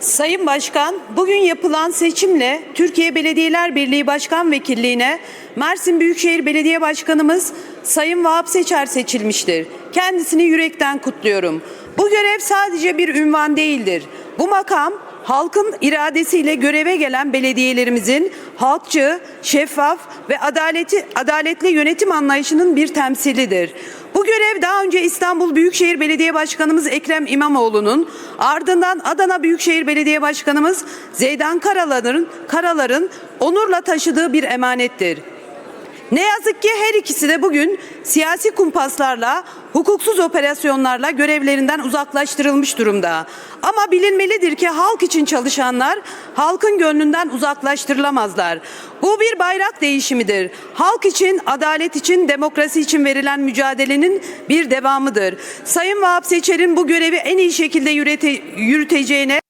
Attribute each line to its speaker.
Speaker 1: Sayın Başkan, bugün yapılan seçimle Türkiye Belediyeler Birliği Başkan Vekilliğine Mersin Büyükşehir Belediye Başkanımız Sayın Vahap Seçer seçilmiştir. Kendisini yürekten kutluyorum. Bu görev sadece bir ünvan değildir. Bu makam halkın iradesiyle göreve gelen belediyelerimizin halkçı, şeffaf ve adaleti, adaletli yönetim anlayışının bir temsilidir. Bu görev daha önce İstanbul Büyükşehir Belediye Başkanımız Ekrem İmamoğlu'nun ardından Adana Büyükşehir Belediye Başkanımız Zeydan Karalar'ın Karalar'ın onurla taşıdığı bir emanettir. Ne yazık ki her ikisi de bugün siyasi kumpaslarla, hukuksuz operasyonlarla görevlerinden uzaklaştırılmış durumda. Ama bilinmelidir ki halk için çalışanlar halkın gönlünden uzaklaştırılamazlar. Bu bir bayrak değişimidir. Halk için, adalet için, demokrasi için verilen mücadelenin bir devamıdır. Sayın Vahap Seçer'in bu görevi en iyi şekilde yürüte- yürüteceğine